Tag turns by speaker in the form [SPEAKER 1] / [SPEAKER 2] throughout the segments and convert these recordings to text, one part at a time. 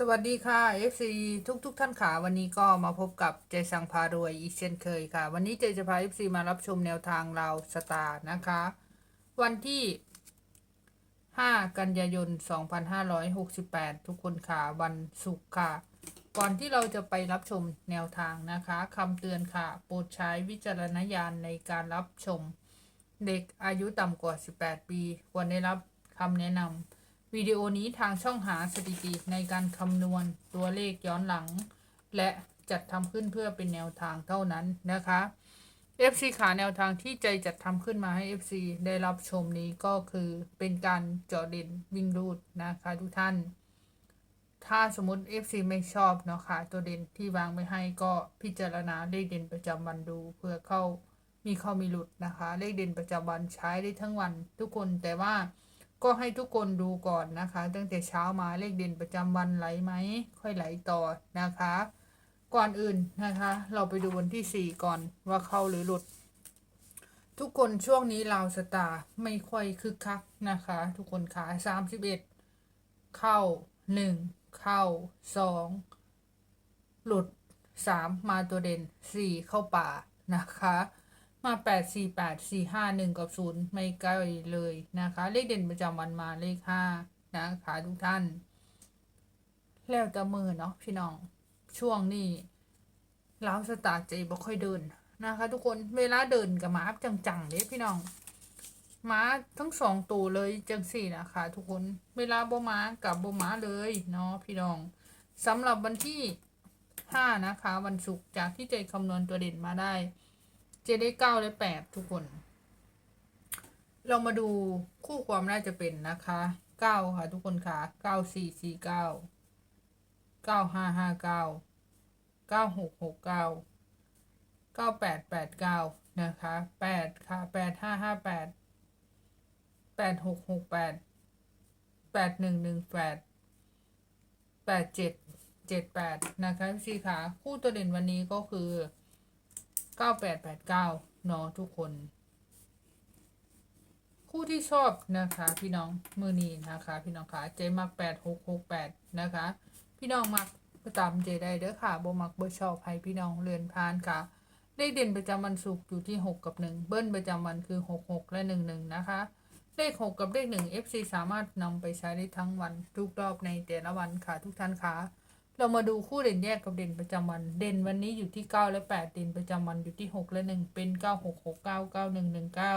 [SPEAKER 1] สวัสดีค่ะ FC ทุกทุกๆท่านค่ะวันนี้ก็มาพบกับเจสังพารวยอีกเช่นเคยค่ะ วันนี้เจจะพา FC มารับชมแนวทางเราสตาร์นะคะ วันที่ 5 กันยายน 2568 ทุกคนค่ะ วันศุกร์ค่ะ ก่อนที่เราจะไปรับชมแนวทางนะคะคำเตือนค่ะ โปรดใช้วิจารณญาณในการรับชม เด็กอายุต่ำกว่า 18 ปี ควรได้รับคำแนะนำ วิดีโอนี้ทางช่องหาสถิติในการคำนวณตัวเลขย้อนหลัง และจัดทำขึ้นเพื่อเป็นแนวทางเท่านั้นนะคะ FC ขาแนวทางที่ใจจัดทำขึ้นมาให้ FC ได้รับชมนี้ก็คือเป็นการเจาะเด่นวิ่งรูดนะคะทุกท่าน ถ้าสมมติ FC ไม่ชอบเนาะค่ะตัวเด่นที่วางไว้ให้ก็พิจารณาเลขเด่นประจำวันดูเพื่อเข้ามีเข้ามีหลุดนะคะ เลขเด่นประจำวันใช้ได้ทั้งวันทุกคนแต่ว่า ก็ให้ทุกคนดูก่อนนะคะ ตั้งแต่เช้ามาเลขเด่นประจำวันไหลไหม ค่อยไหลต่อนะคะ ก่อนอื่นนะคะ เราไปดูวันที่ 4 ก่อนว่าเข้าหรือหลุด ทุกคนช่วงนี้ลาวสตาร์ไม่ค่อยคึกคักนะคะ ทุกคนขา31 เข้า 1 เข้า 2 หลุด 3 มาตัวเด่น 4 เข้าป่านะคะ มาแปดสี่แปดสี่ห้าหนึ่งกับศูนย์ไม่ใกล้เลยนะคะ เลขเด่นประจำวันมาเลขห้านะคะทุกท่าน แล้วแต่มือเนาะพี่น้อง ช่วงนี้ล้าวสตาร์ใจบ่ค่อยเดินนะคะ ทุกคนเวลาเดินกับมาจังๆเลยพี่น้องหมาทั้งสองตัวเลยจังสี่นะคะ ทุกคนเวลาโบ่มากับโบ่มาเลยเนาะพี่น้องสำหรับวันที่ห้านะคะ วันศุกร์จากที่ใจคำนวณตัวเด่นมาได้ เจได้เก้าและแปดทุกคน เรามาดูคู่ความน่าจะเป็นนะคะเก้าค่ะ ทุกคนค่ะเก้าสี่สี่เก้าเก้าห้าห้าเก้าเก้าหกหกเก้าเก้าแปดแปดเก้านะคะแปดค่ะแปดห้าห้าแปดแปดหกหกแปดแปดหนึ่งหนึ่งแปดแปดเจ็ดเจ็ดแปดนะคะพี่ค่ะคู่ตัวเด่นวันนี้ก็คือ เก้าแปดแปดเก้านาะทุกคน คู่ที่ชอบนะคะ พี่น้องมือนีนะคะ พี่น้องคะเจมักแปดหกหกแปดนะคะ พี่น้องมักก็ตามเจได้เด้อค่ะบ่มักบ่ชอบให้พี่น้องเลื่อนผ่านค่ะเลขเด่นประจำวันศุกร์อยู่ที่หกกับหนึ่งเบิ้ลประจำวันคือหกหกและหนึ่งหนึ่งนะคะ เลขหกกับเลขหนึ่ง FC สามารถนำไปใช้ได้ทั้งวันทุกรอบในแต่ละวันค่ะทุกท่านคะ เรามาดูคู่เด่นแยกกับเด่นประจำวัน เด่นวันนี้อยู่ที่เก้าและแปดเด่นประจำวันอยู่ที่หกและหนึ่งเป็นเก้าหกหกเก้าเก้าหนึ่งหนึ่งเก้า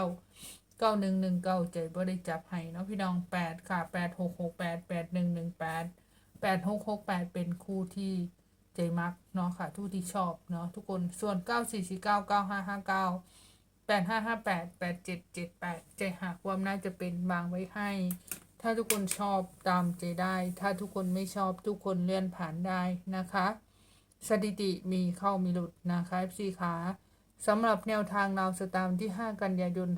[SPEAKER 1] เก้าหนึ่งหนึ่งเก้าเจ็ดบ่ได้จับให้นาะพี่น้องแปดค่ะแปดหกหกแปดแปดหนึ่งหนึ่งแปดแปดหกหกแปดเป็นคู่ที่ใจมักเนาะค่ะทุกที่ชอบเนาะทุกคนส่วนเก้าสี่สี่เก้าเก้าห้าห้าเก้าแปดห้าห้าแปดแปดเจ็ดเจ็ดแปดใจหากความน่าจะเป็นวางไว้ให้ ถ้าทุกคนชอบตามเจได้ ถ้าทุกคนไม่ชอบทุกคนเลื่อนผ่านได้นะคะ สถิติมีเข้ามีหลุดนะคะ FC ขาสำหรับแนวทางนาวสตามที่ 5 กันยายน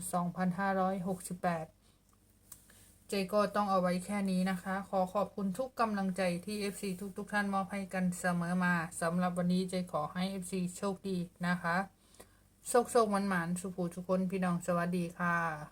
[SPEAKER 1] 2568เจก็ต้องเอาไว้แค่นี้นะคะ ขอขอบคุณทุกกำลังใจที่ FC ทุกๆท่านมอบให้กันเสมอมาสำหรับวันนี้เจขอให้ FC โชคดีนะคะ โชคโชคมันหมานสุขูทุกคนพี่น้องสวัสดีค่ะ